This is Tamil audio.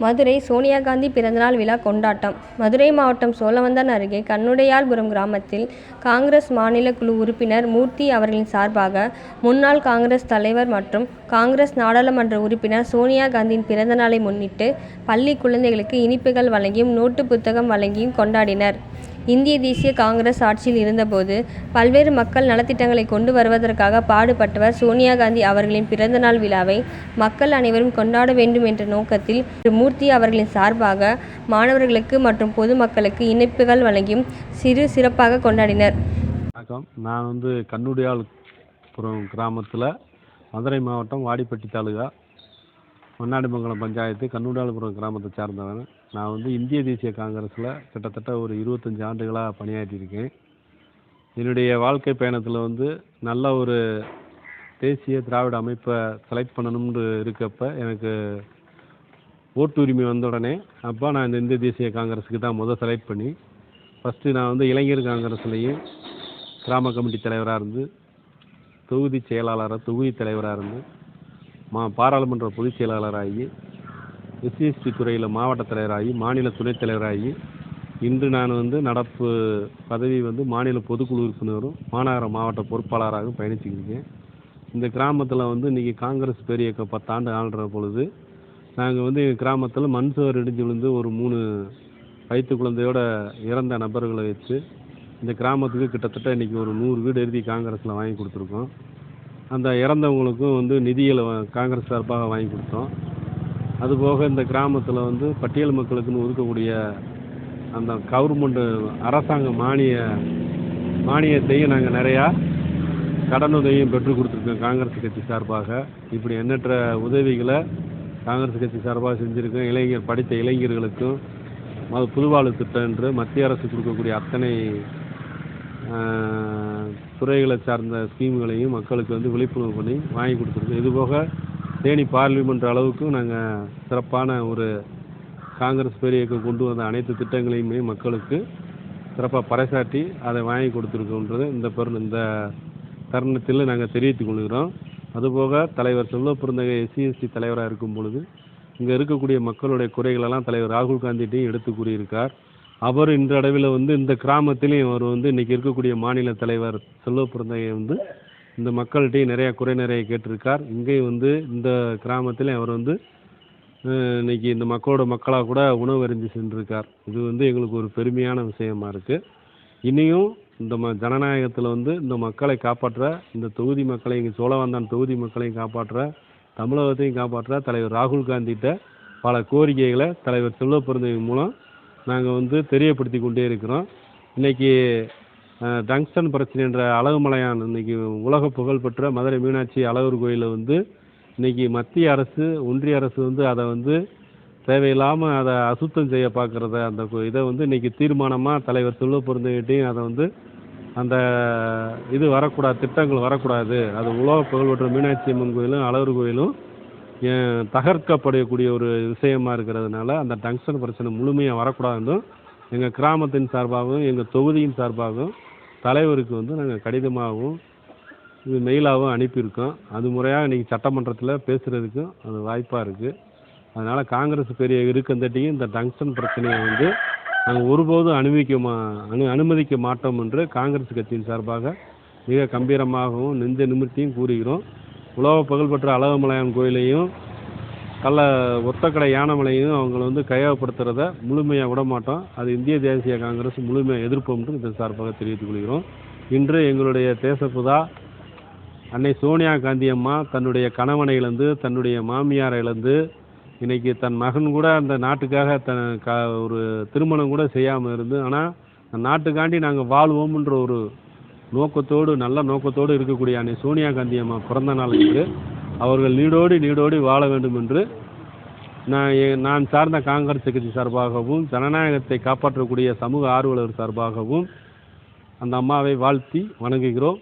மதுரை சோனியா காந்தி பிறந்தநாள் விழா கொண்டாட்டம் மதுரை மாவட்டம் சோழவந்தான் அருகே கண்ணுடையாள்புரம் கிராமத்தில் காங்கிரஸ் மாநில குழு உறுப்பினர் மூர்த்தி அவர்களின் சார்பாக முன்னாள் காங்கிரஸ் தலைவர் மற்றும் காங்கிரஸ் நாடாளுமன்ற உறுப்பினர் சோனியா காந்தியின் பிறந்தநாளை முன்னிட்டு பள்ளி குழந்தைகளுக்கு இனிப்புகள் வழங்கியும் நோட்டு புத்தகம் வழங்கியும் கொண்டாடினர். இந்திய தேசிய காங்கிரஸ் ஆட்சியில் இருந்தபோது பல்வேறு மக்கள் நலத்திட்டங்களை கொண்டு வருவதற்காக பாடுபட்டவர் சோனியா காந்தி அவர்களின் பிறந்தநாள் விழாவை மக்கள் அனைவரும் கொண்டாட வேண்டும் என்ற நோக்கத்தில் மூர்த்தி அவர்களின் சார்பாக மாணவர்களுக்கு மற்றும் பொதுமக்களுக்கு இணைப்புகள் வழங்கியும் சிறு சிறப்பாக கொண்டாடினர். வணக்கம் நான் வந்து கண்ணுடையாள்புரம் கிராமத்தில் மதுரை மாவட்டம் வாடிப்பட்டி தாலுகா மண்ணாடிமங்கலம் பஞ்சாயத்து கண்ணுண்டாலபுரம் கிராமத்தை சார்ந்தவன். நான் வந்து இந்திய தேசிய காங்கிரஸில் கிட்டத்தட்ட ஒரு இருபத்தஞ்சி ஆண்டுகளாக பணியாற்றியிருக்கேன். என்னுடைய வாழ்க்கை பயணத்தில் வந்து நல்ல ஒரு தேசிய திராவிட அமைப்பை செலக்ட் பண்ணணும்னு இருக்கப்ப எனக்கு ஓட்டு உரிமை வந்த உடனே அப்போ நான் இந்த இந்திய தேசிய காங்கிரஸுக்கு தான் முதல் செலக்ட் பண்ணி ஃபஸ்ட்டு நான் வந்து இளைஞர் காங்கிரஸ்லேயும் கிராம கமிட்டி தலைவராக இருந்து தொகுதி செயலாளராக தொகுதி தலைவராக இருந்து மா பாராளுமன்ற பொதுச் செயலாளராகி எஸ்சிஎஸ்டி துறையில் மாவட்ட தலைவராகி மாநில துணைத் தலைவராகி இன்று நான் வந்து நடப்பு பதவி வந்து மாநில பொதுக்குழு உறுப்பினரும் மாநகர மாவட்ட பொறுப்பாளராகவும் பயணிச்சுக்கிட்டு இந்த கிராமத்தில் வந்து இன்றைக்கி காங்கிரஸ் பெரிய பத்தாண்டு ஆள்ற பொழுது நாங்கள் வந்து எங்கள் கிராமத்தில் மண் சுவர் இடிஞ்சு விழுந்து ஒரு மூணு வயிற்று குழந்தையோட இறந்த நபர்களை வச்சு இந்த கிராமத்துக்கு கிட்டத்தட்ட இன்றைக்கி ஒரு நூறு வீடு எழுதி காங்கிரஸில் வாங்கி கொடுத்துருக்கோம். அந்த இறந்தவங்களுக்கும் வந்து நிதிகளை காங்கிரஸ் சார்பாக வாங்கி கொடுத்தோம். அதுபோக இந்த கிராமத்தில் வந்து பட்டியல் மக்களுக்குன்னு ஒதுக்கக்கூடிய அந்த கவர்மெண்ட் அரசாங்க மானிய மானியத்தையும் நாங்கள் நிறையா கடனுதவியும் பெற்று கொடுத்துருக்கோம் காங்கிரஸ் கட்சி சார்பாக. இப்படி எண்ணற்ற உதவிகளை காங்கிரஸ் கட்சி சார்பாக செஞ்சுருக்கோம். இளைஞர் படித்த இளைஞர்களுக்கும் அது புதுவாழ்வு திட்டம் என்று மத்திய அரசு கொடுக்கக்கூடிய அத்தனை துறைகளை சார்ந்த ஸ்கீம்களையும் மக்களுக்கு வந்து விழிப்புணர்வு பண்ணி வாங்கி கொடுத்துருக்கோம் இதுபோக தேனி பார்லிமெண்ட் அளவுக்கு நாங்கள் சிறப்பான ஒரு காங்கிரஸ் பேரியக்கம் கொண்டு வந்த அனைத்து திட்டங்களையுமே மக்களுக்கு சிறப்பாக பறைசாட்டி அதை வாங்கி கொடுத்துருக்கோன்றது இந்த பெரு இந்த தருணத்தில் நாங்கள் தெரிவித்துக் கொள்கிறோம். அதுபோக தலைவர் செல்வ பெருந்தகை எஸ்சிஎஸ்டி தலைவராக இருக்கும் பொழுது இங்கே இருக்கக்கூடிய மக்களுடைய குறைகளெல்லாம் தலைவர் ராகுல் காந்திகிட்டையும் எடுத்து கூறியிருக்கார். அவர் இன்றளவில் வந்து இந்த கிராமத்திலையும் அவர் வந்து இன்றைக்கி இருக்கக்கூடிய மாநில தலைவர் செல்வ பெருந்தகை வந்து இந்த மக்கள்கிட்டையும் நிறையா குறை நிறைய கேட்டிருக்கார். இங்கேயும் வந்து இந்த கிராமத்திலையும் அவர் வந்து இன்றைக்கி இன்னைக்கு இந்த மக்களோட மக்களாக கூட உணவு அறிஞ்சு சென்றிருக்கார். இது வந்து எங்களுக்கு ஒரு பெருமையான விஷயமா இருக்குது இனியும் இந்த ம ஜனநாயகத்தில் வந்து இந்த மக்களை காப்பாற்ற இந்த தொகுதி மக்களை இங்கே சோழவந்தான் தொகுதி மக்களையும் காப்பாற்ற தமிழகத்தையும் காப்பாற்ற தலைவர் ராகுல் காந்திகிட்ட பல கோரிக்கைகளை தலைவர் செல்வ பெருந்தகை மூலம் நாங்கள் வந்து தெரியப்படுத்தி கொண்டே இருக்கிறோம். இன்னைக்கு டங்ஸ்டன் பிரச்சனை என்ற அழகுமலையான் இன்னைக்கு உலக புகழ்பெற்ற மதுரை மீனாட்சி அழகர் கோயிலில் வந்து இன்னைக்கு மத்திய அரசு ஒன்றிய அரசு வந்து அதை வந்து தேவையில்லாமல் அதை அசுத்தம் செய்ய பார்க்குறத அந்த இதை வந்து இன்றைக்கி தீர்மானமாக தலைவர் செல்வ பொருந்துக்கிட்டையும் அதை வந்து அந்த இது வரக்கூடாது திட்டங்கள் வரக்கூடாது. அது உலக புகழ்பெற்ற மீனாட்சி அம்மன் கோயிலும் அழகர் கோயிலும் தகர்க்கப்படக்கூடிய ஒரு விஷயமா இருக்கிறதுனால அந்த டங்ஸ்டன் பிரச்சனை முழுமையாக வரக்கூடாதுன்னு எங்கள் கிராமத்தின் சார்பாகவும் எங்கள் தொகுதியின் சார்பாகவும் தலைவருக்கு வந்து நாங்கள் கடிதமாகவும் இது மெயிலாகவும் அனுப்பியிருக்கோம். அது முறையாக இன்றைக்கி சட்டமன்றத்தில் பேசுகிறதுக்கும் அது வாய்ப்பாக இருக்குது அதனால் காங்கிரஸ் பெரிய இருக்கந்தட்டியும் இந்த டங்ஸ்டன் பிரச்சனையை வந்து நாங்கள் ஒருபோதும் அனுமதிக்க மா அனு அனுமதிக்க மாட்டோம் என்று காங்கிரஸ் கட்சியின் சார்பாக மிக கம்பீரமாகவும் நெஞ்ச நிமிர்த்தியும் கூறுகிறோம். உலக புகழ்பெற்ற அழகமலையான் கோயிலையும் கள்ள ஒத்தக்கடை யானைமலையும் அவங்கள வந்து கையகப்படுத்துகிறத முழுமையாக விட மாட்டோம் அது இந்திய தேசிய காங்கிரஸ் முழுமையாக எதிர்ப்போம் என்று இதன் சார்பாக தெரிவித்துக் கொள்கிறோம். இன்று எங்களுடைய தேசப்புதா அன்னை சோனியா காந்தி அம்மா தன்னுடைய கணவனை இழந்து தன்னுடைய மாமியாரை இழந்து இன்றைக்கி தன் மகன் கூட அந்த நாட்டுக்காக தன் க ஒரு திருமணம் கூட செய்யாமல் இருந்து ஆனால் நாட்டுக்காண்டி நாங்கள் வாழ்வோம்ன்ற ஒரு நோக்கத்தோடு நல்ல நோக்கத்தோடு இருக்கக்கூடிய அன்னை சோனியா காந்தி அம்மா பிறந்த நாள் அவர்கள் நீடோடி நீடோடி வாழ வேண்டும் என்று நான் நான் சார்ந்த காங்கிரஸ் கட்சி சார்பாகவும் ஜனநாயகத்தை காப்பாற்றக்கூடிய சமூக ஆர்வலர் சார்பாகவும் அந்த அம்மாவை வாழ்த்தி வணங்குகிறோம்.